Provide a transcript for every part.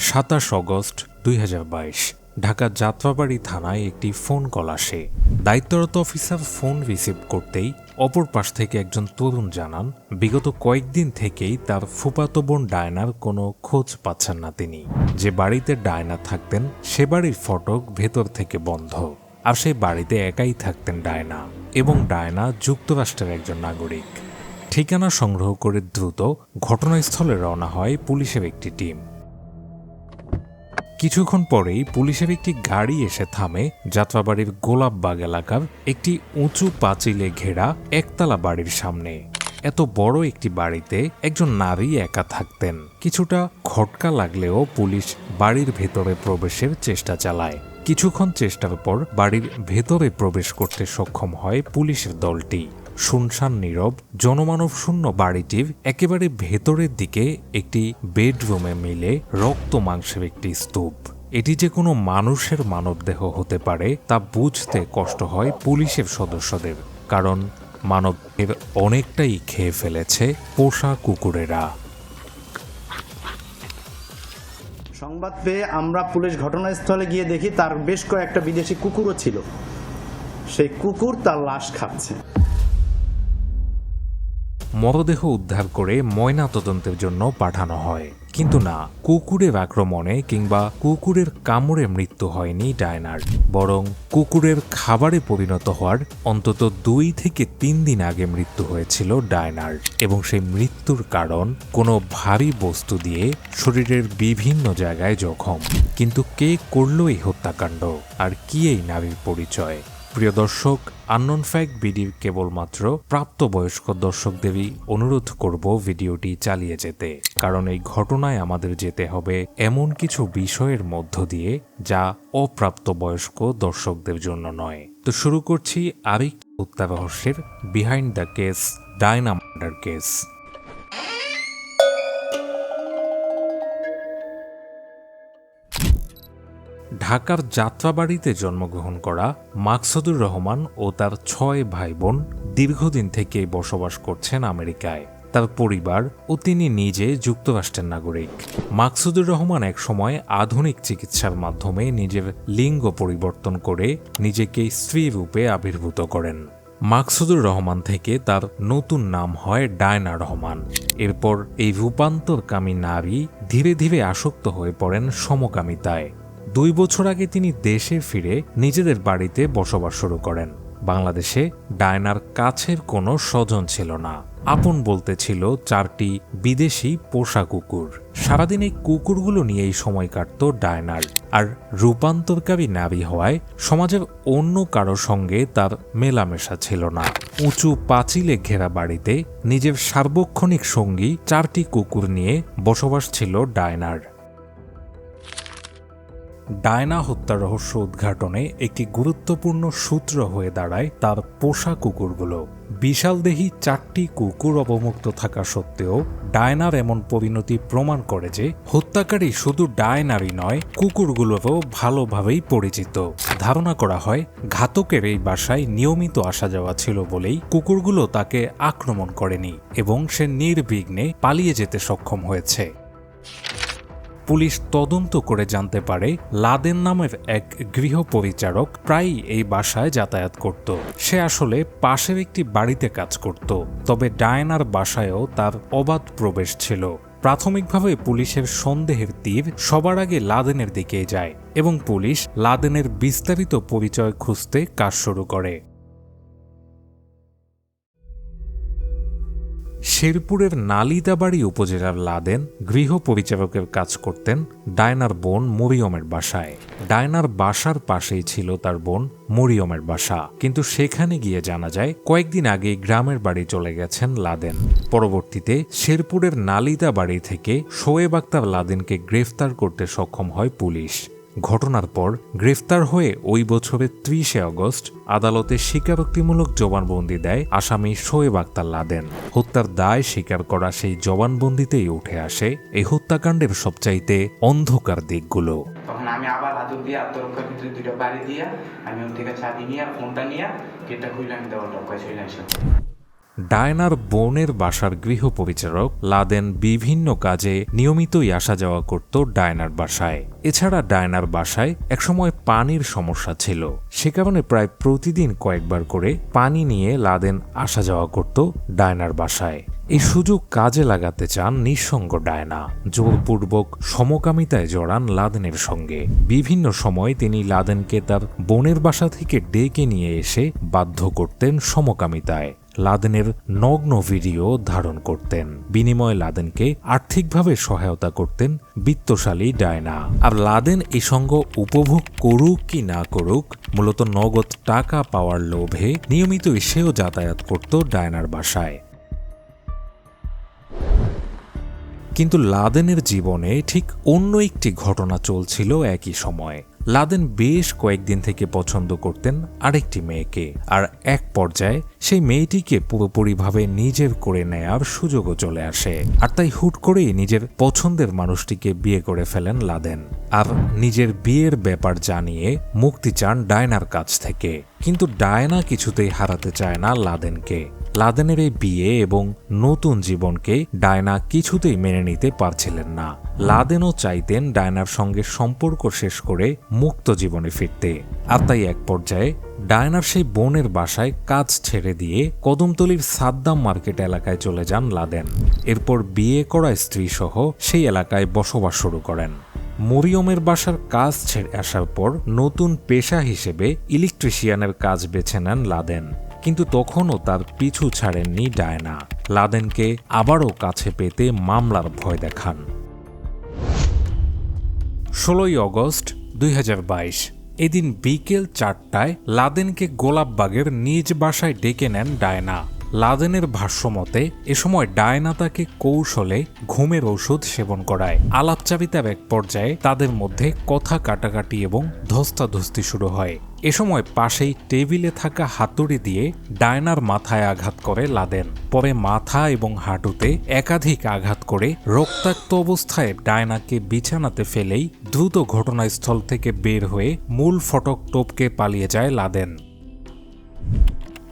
সাতাশ অগস্ট দুই ঢাকা যাত্রাবাড়ি থানায় একটি ফোন কল আসে। দায়িত্বরত অফিসার ফোন রিসিভ করতেই অপর পাশ থেকে একজন তরুণ জানান, বিগত কয়েকদিন থেকেই তার ফুপাতো বোন ডায়নার কোনো খোঁজ পাচ্ছেন না তিনি। যে বাড়িতে ডায়না থাকতেন, সে বাড়ির ফটক ভেতর থেকে বন্ধ। আর সেই বাড়িতে একাই থাকতেন ডায়না এবং ডায়না যুক্তরাষ্ট্রের একজন নাগরিক। ঠিকানা সংগ্রহ করে দ্রুত ঘটনাস্থলে রওনা হয় পুলিশের একটি টিম। কিছুক্ষণ পরেই পুলিশের একটি গাড়ি এসে থামে যাত্রাবাড়ির গোলাপবাগ এলাকার একটি উঁচু পাঁচিলে ঘেরা একতলা বাড়ির সামনে। এত বড় একটি বাড়িতে একজন নারী একা থাকতেন। কিছুটা খটকা লাগলেও পুলিশ বাড়ির ভেতরে প্রবেশের চেষ্টা চালায়। কিছুক্ষণ চেষ্টার পর বাড়ির ভেতরে প্রবেশ করতে সক্ষম হয় পুলিশের দলটি। শুনশান নীরব, জনমানব শূন্য বাড়িটির একেবারে ভেতরের দিকে একটি বেডরুমে মিলে রক্ত মাংসের একটি স্তূপ। এটি যে কোনো মানুষের মানবদেহ হতে পারে তা বুঝতে কষ্ট হয় পুলিশের সদস্যদের, কারণ মানবের অনেকটাই খেয়ে ফেলেছে পোষা কুকুরেরা। সংবাদ পেয়ে আমরা পুলিশ ঘটনাস্থলে গিয়ে দেখি তার বেশ কয়েকটা বিদেশি কুকুরও ছিল। সেই কুকুর তার লাশ খাচ্ছে। মরদেহ উদ্ধার করে ময়না তদন্তের জন্য পাঠানো হয়। কিন্তু না, কুকুরের আক্রমণে কিংবা কুকুরের কামড়ে মৃত্যু হয়নি ডায়নার বরং কুকুরের খাবারে পরিণত হওয়ার অন্তত দুই থেকে তিন দিন আগে মৃত্যু হয়েছিল ডায়নার এবং সেই মৃত্যুর কারণ কোনো ভারী বস্তু দিয়ে শরীরের বিভিন্ন জায়গায় জখম। কিন্তু কে করল এই হত্যাকাণ্ড? আর কি এই নারীর পরিচয়? প্রিয় দর্শক আননোন ফ্যাক্ট বিডি কেবলমাত্র প্রাপ্তবয়স্ক দর্শকদেরই অনুরোধ করব ভিডিওটি চালিয়ে যেতে। কারণ এই ঘটনায় আমাদের যেতে হবে এমন কিছু বিষয়ের মধ্য দিয়ে যা অপ্রাপ্তবয়স্ক দর্শকদের জন্য নয়। তো শুরু করছি আরেক হত্যা বিহাইন্ড দ্য কেস ডায়নামার্ডার কেস ঢাকার যাত্রাবাড়িতে জন্মগ্রহণ করা মাকসুদুর রহমান ও তার ছয় ভাই বোন দীর্ঘদিন থেকেই বসবাস করছেন আমেরিকায়। তার পরিবার ও তিনি নিজে যুক্তরাষ্ট্রের নাগরিক। মাকসুদুর রহমান এক সময় আধুনিক চিকিৎসার মাধ্যমে নিজের লিঙ্গ পরিবর্তন করে নিজেকে স্ত্রী রূপে আবির্ভূত করেন। মাকসুদুর রহমান থেকে তার নতুন নাম হয় ডায়না রহমান। এরপর এই রূপান্তরকামী নারী ধীরে ধীরে আসক্ত হয়ে পড়েন সমকামিতায়। দুই বছর আগে তিনি দেশে ফিরে নিজেদের বাড়িতে বসবাস শুরু করেন। বাংলাদেশে ডায়নার কাছের কোনো স্বজন ছিল না। আপন বলতে ছিল চারটি বিদেশি পোষা কুকুর। সারাদিন এই কুকুরগুলো নিয়েই সময় কাটত ডায়নার। আর রূপান্তরকারী নারী হওয়ায় সমাজের অন্য কারও সঙ্গে তার মেলামেশা ছিল না। উঁচু পাঁচিলে ঘেরা বাড়িতে নিজের সার্বক্ষণিক সঙ্গী চারটি কুকুর নিয়ে বসবাস ছিল ডায়নার। ডায়না হত্যা রহস্য উদ্ঘাটনে একটি গুরুত্বপূর্ণ সূত্র হয়ে দাঁড়ায় তার পোষা কুকুরগুলো। বিশালদেহী চারটি কুকুর অবমুক্ত থাকা সত্ত্বেও ডায়নার এমন পরিণতি প্রমাণ করে যে হত্যাকারী শুধু ডায়নারই নয় কুকুরগুলোরও ভালোভাবেই পরিচিত। ধারণা করা হয়, ঘাতকের এই বাসায় নিয়মিত আসা যাওয়া ছিল বলেই কুকুরগুলো তাকে আক্রমণ করেনি এবং সে নির্বিঘ্নে পালিয়ে যেতে সক্ষম হয়েছে। পুলিশ তদন্ত করে জানতে পারে লাদেন নামের এক গৃহ পরিচারক প্রায়ই এই বাসায় যাতায়াত করত। সে আসলে পাশের একটি বাড়িতে কাজ করত, তবে ডায়নার বাসায়ও তার অবাধ প্রবেশ ছিল। প্রাথমিকভাবে পুলিশের সন্দেহের তীর সবার আগে লাদেনের দিকে যায় এবং পুলিশ লাদেনের বিস্তারিত পরিচয় খুঁজতে কাজ শুরু করে। শেরপুরের নালিদাবাড়ি উপজেলার লাদেন গৃহ পরিচারকের কাজ করতেন ডায়নার বোন মরিয়মের বাসায়। ডায়নার বাসার পাশেই ছিল তার বোন মরিয়মের বাসা। কিন্তু সেখানে গিয়ে জানা যায়, কয়েকদিন আগে গ্রামের বাড়ি চলে গেছেন লাদেন। পরবর্তীতে শেরপুরের নালিতা বাড়ি থেকে শোয়েব আক্তার লাদেনকে গ্রেফতার করতে সক্ষম হয় পুলিশ। ঘটনার পর গ্রেফতার হয়ে ওই বছরের ত্রিশে আগস্ট আদালতে স্বীকারোক্তিমূলক জবানবন্দি দেয় আসামি শোয়েব আক্তার লাদেন। হত্যার দায় স্বীকার করা সেই জবানবন্দিতেই উঠে আসে এই হত্যাকাণ্ডের সবচাইতে অন্ধকার দিকগুলো। তখন আমি আবার হাতুর দিয়ে আত্মরক্ষার ভিতরে দুইটা বাড়ি দিয়া, আমি ওর থেকে চাবি নিয়ে ফোনটা নিয়ে খুলে আমি দেওয়ার লক্ষ্য আসলাম। ডায়নার বোনের বাসার গৃহ গৃহপরিচারক লাদেন বিভিন্ন কাজে নিয়মিতই আসা যাওয়া করত ডায়নার বাসায়। এছাড়া ডায়নার বাসায় একসময় পানির সমস্যা ছিল। সে কারণে প্রায় প্রতিদিন কয়েকবার করে পানি নিয়ে লাদেন আসা যাওয়া করত ডায়নার বাসায়। এই সুযোগ কাজে লাগাতে চান নিঃসঙ্গ ডায়না। জোরপূর্বক সমকামিতায় জড়ান লাদেনের সঙ্গে। বিভিন্ন সময় তিনি লাদেনকে তার বোনের বাসা থেকে ডেকে নিয়ে এসে বাধ্য করতেন সমকামিতায়। লাদেনের নগ্ন ভিডিও ধারণ করতেন। বিনিময়ে লাদেনকে আর্থিকভাবে সহায়তা করতেন বিত্তশালী ডায়না। আর লাদেন এই সঙ্গ উপভোগ করুক কি না করুক, মূলত নগদ টাকা পাওয়ার লোভে নিয়মিত এসেও যাতায়াত করত ডায়নার বাসায়। কিন্তু লাদেনের জীবনে ঠিক অন্য একটি ঘটনা চলছিল একই সময়ে। লাদেন বেশ কয়েকদিন থেকে পছন্দ করতেন আরেকটি মেয়েকে, আর এক পর্যায়ে সেই মেয়েটিকে পুরোপুরিভাবে নিজের করে নেয়ার সুযোগও চলে আসে। আর তাই হুট করেই নিজের পছন্দের মানুষটিকে বিয়ে করে ফেলেন লাদেন। আর নিজের বিয়ের ব্যাপার জানিয়ে মুক্তি চান ডায়নার কাছ থেকে। কিন্তু ডায়না কিছুতেই হারাতে চায় না লাদেনকে। লাদেনের এই বিয়ে এবং নতুন জীবনকে ডায়না কিছুতেই মেনে নিতে পারছিলেন না। লাদেনও চাইতেন ডায়নার সঙ্গে সম্পর্ক শেষ করে মুক্ত জীবনে ফিরতে। আর তাই এক পর্যায়ে ডায়নার সেই বোনের বাসায় কাজ ছেড়ে দিয়ে কদমতলির সাদ্দাম মার্কেট এলাকায় চলে যান লাদেন। এরপর বিয়ে করা স্ত্রী সহ সেই এলাকায় বসবাস শুরু করেন। মরিয়মের বাসার কাজ ছেড়ে আসার পর নতুন পেশা হিসেবে ইলেকট্রিশিয়ানের কাজ বেছে নেন লাদেন। কিন্তু তখনও তার পিছু ছাড়েননি ডায়না। লাদেনকে আবারও কাছে পেতে মামলার ভয় দেখান। ষোলোই অগস্ট দুই হাজার বাইশ, এদিন বিকেল চারটায় লাদেনকে গোলাপবাগের নিজ বাসায় ডেকে নেন ডায়না। লাদেনের ভাষ্যমতে এ সময় ডায়না তাকে কৌশলে ঘুমের ওষুধ সেবন করায়। আলাপচারিতার এক পর্যায়ে তাদের মধ্যে কথা কাটাকাটি এবং ধস্তাধস্তি শুরু হয়। এ সময় পাশেই টেবিলে থাকা হাতুড়ি দিয়ে ডায়নার মাথায় আঘাত করে লাদেন। পরে মাথা এবং হাঁটুতে একাধিক আঘাত করে রক্তাক্ত অবস্থায় ডায়নাকে বিছানাতে ফেলেই দ্রুত ঘটনাস্থল থেকে বের হয়ে মূল ফটক টপকে পালিয়ে যায় লাদেন।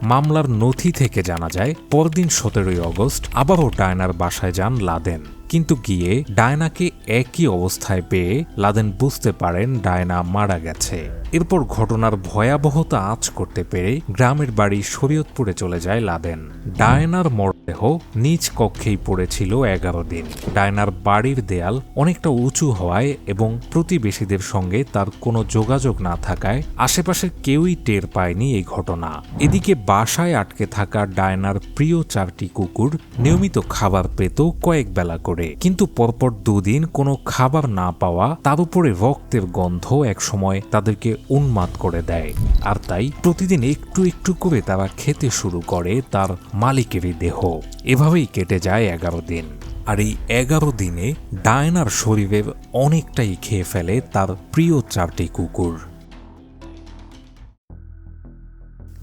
মামলার নথি থেকে জানা যায়, পরদিন সতেরোই অগস্ট আবারও ডায়নার বাসায় যান লাদেন। কিন্তু গিয়ে ডায়নাকে একই অবস্থায় পেয়ে লাদেন বুঝতে পারেন ডায়না মারা গেছে। এরপর ঘটনার ভয়াবহতা আঁচ করতে পেরে গ্রামের বাড়ি শরীয়তপুরে চলে যায় লাদেন। ডায়নার মরদেহ নিজ কক্ষেই পড়েছিল এগারো দিন। ডায়নার বাড়ির দেয়াল অনেকটা উঁচু হওয়ায় এবং প্রতিবেশীদের সঙ্গে তার কোনো যোগাযোগ না থাকায় আশেপাশের কেউই টের পায়নি এই ঘটনা। এদিকে বাসায় আটকে থাকা ডায়নার প্রিয় চারটি কুকুর নিয়মিত খাবার পেত কয়েক বেলা করে। কিন্তু পরপর দুদিন কোনো খাবার না পাওয়া তার উপরে রক্তের গন্ধ একসময় তাদেরকে উন্মাদ করে দেয়। আর তাই প্রতিদিন একটু একটু করে তারা খেতে শুরু করে তার মালিকেরই দেহ। এভাবেই কেটে যায় এগারো দিন। আর এই এগারো দিনে ডায়নার শরীরের অনেকটাই খেয়ে ফেলে তার প্রিয় চারটি কুকুর।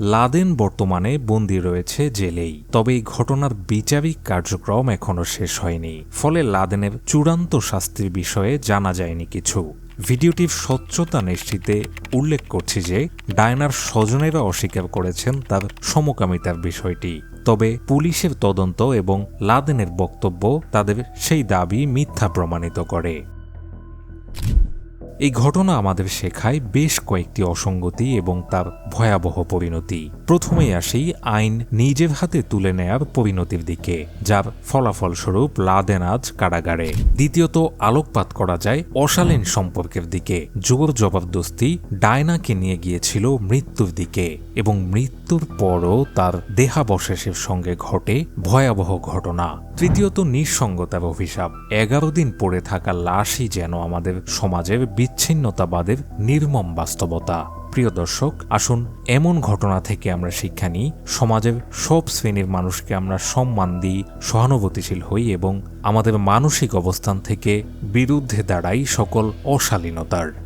লাদেন বর্তমানে বন্দী রয়েছে জেলেই, তবে এই ঘটনার বিচারিক কার্যক্রম এখনও শেষ হয়নি। ফলে লাদেনের চূড়ান্ত শাস্তির বিষয়ে জানা যায়নি কিছু। ভিডিওটির স্বচ্ছতা নিশ্চিতে উল্লেখ করছি যে, ডায়নার স্বজনেরা অস্বীকার করেছেন তার সমকামিতার বিষয়টি। তবে পুলিশের তদন্ত এবং লাদেনের বক্তব্য তাদের সেই দাবি মিথ্যা প্রমাণিত করে। এই ঘটনা আমাদের শেখায় বেশ কয়েকটি অসঙ্গতি এবং তার ভয়াবহ পরিণতি। প্রথমেই আসি আইন নিজের হাতে তুলে নেয়ার পরিণতির দিকে, যার ফলাফলস্বরূপ লাদেন আজ কারাগারে। দ্বিতীয়ত, আলোকপাত করা যায় অশালীন সম্পর্কের দিকে। জোর জবরদস্তি ডায়নাকে নিয়ে গিয়েছিল মৃত্যুর দিকে এবং মৃত্যুর পরও তার দেহাবশেষের সঙ্গে ঘটে ভয়াবহ ঘটনা। তৃতীয়ত, নিঃসঙ্গতার অভিশাপ। এগারো দিন পড়ে থাকা লাশই যেন আমাদের সমাজের বিচ্ছিন্নতাবাদের নির্মম বাস্তবতা। প্রিয় দর্শক, আসুন এমন ঘটনা থেকে আমরা শিক্ষা নিই। সমাজের সব শ্রেণির মানুষকে আমরা সম্মান দিই, সহানুভূতিশীল হই এবং আমাদের মানসিক অবস্থান থেকে বিরুদ্ধে দাঁড়াই সকল অশালীনতার।